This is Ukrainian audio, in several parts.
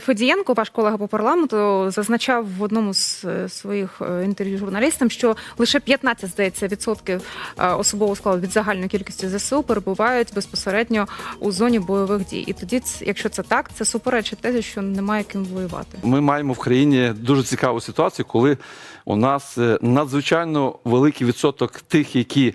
Федієнко, ваш колега по парламенту, зазначав в одному з е, своїх е, інтерв'ю журналістам, що лише 15, здається, відсотків е, особового складу від загальної кількості ЗСУ перебувають безпосередньо у зоні бойових дій. І тоді, якщо це так, це суперечить тезі, що немає ким воювати. Ми маємо в країні дуже цікаву ситуацію, коли у нас надзвичайно великий відсоток тих, які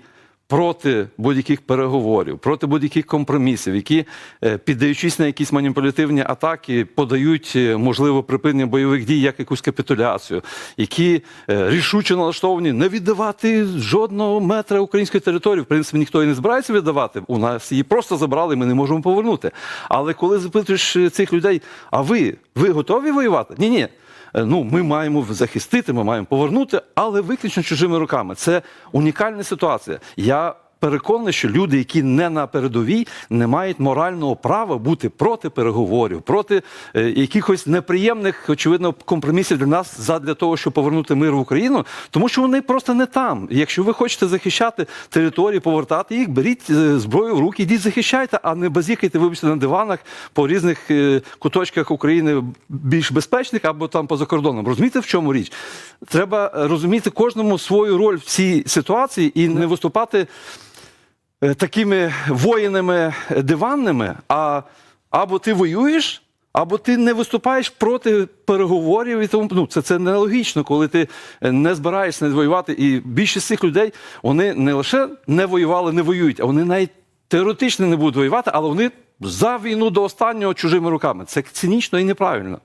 проти будь-яких переговорів, проти будь-яких компромісів, які, е, піддаючись на якісь маніпулятивні атаки, подають е, можливо припинення бойових дій як якусь капітуляцію, які е, рішуче налаштовані не віддавати жодного метра української території. В принципі, ніхто і не збирається віддавати. У нас її просто забрали, ми не можемо повернути. Але коли запитуєш цих людей, а ви, ви готові воювати? Ні, ні. Е, Ну, ми маємо захистити, ми маємо повернути, але виключно чужими руками. Це унікальна ситуація. Я переконаний, що люди, які не на передовій, не мають морального права бути проти переговорів, проти е, якихось неприємних, очевидно, компромісів для нас задля того, щоб повернути мир в Україну, тому що вони просто не там. Якщо ви хочете захищати території, повертати їх, беріть е, зброю в руки, йдіть захищайте, а не базікайте, вибачте, на диванах по різних е, куточках України більш безпечних або там поза кордоном. Розумієте, в чому річ? Треба розуміти кожному свою роль в цій ситуації і не виступати такими воїнами е, диванними, а або ти воюєш, або ти не виступаєш проти переговорів і тому ну, це, це нелогічно, коли ти е, не збираєшся не воювати. І більшість цих людей вони не лише не воювали, не воюють, а вони навіть теоретично не будуть воювати, але вони за війну до останнього чужими руками. Це цинічно і неправильно.